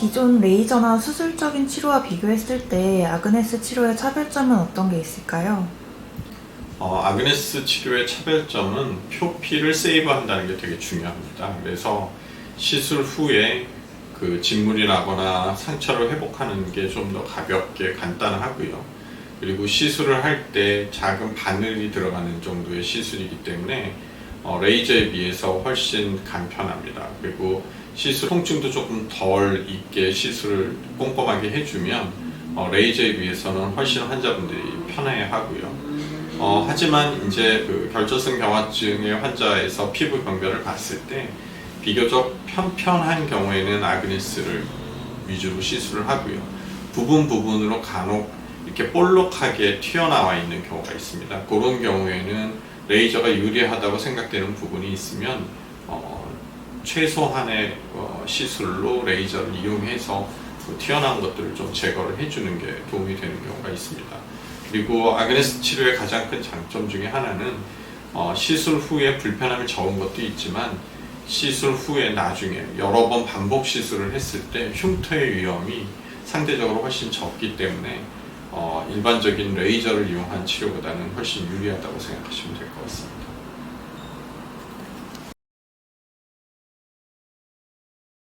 기존 레이저나 수술적인 치료와 비교했을 때 아그네스 치료의 차별점은 어떤 게 있을까요? 어, 아그네스 치료의 차별점은 표피를 세이브한다는 게 되게 중요합니다. 그래서 시술 후에 그 진물이 나거나 상처를 회복하는 게 좀 더 가볍게 간단하고요. 그리고 시술을 할 때 작은 바늘이 들어가는 정도의 시술이기 때문에 어, 레이저에 비해서 훨씬 간편합니다. 그리고 시술 통증도 조금 덜 있게 시술을 꼼꼼하게 해주면 어, 레이저에 비해서는 훨씬 환자분들이 편해하고요. 어, 하지만 이제 그 결절성 경화증의 환자에서 피부 병변을 봤을 때 비교적 편편한 경우에는 아그네스를 위주로 시술을 하고요. 부분 부분으로 간혹 이렇게 볼록하게 튀어나와 있는 경우가 있습니다. 그런 경우에는 레이저가 유리하다고 생각되는 부분이 있으면 어, 최소한의 어, 시술로 레이저를 이용해서 그 튀어나온 것들을 좀 제거를 해주는 게 도움이 되는 경우가 있습니다. 그리고 아그네스 치료의 가장 큰 장점 중에 하나는 어, 시술 후에 불편함이 적은 것도 있지만 시술 후에 나중에 여러 번 반복 시술을 했을 때 흉터의 위험이 상대적으로 훨씬 적기 때문에 어, 일반적인 레이저를 이용한 치료보다는 훨씬 유리하다고 생각하시면 될 것 같습니다.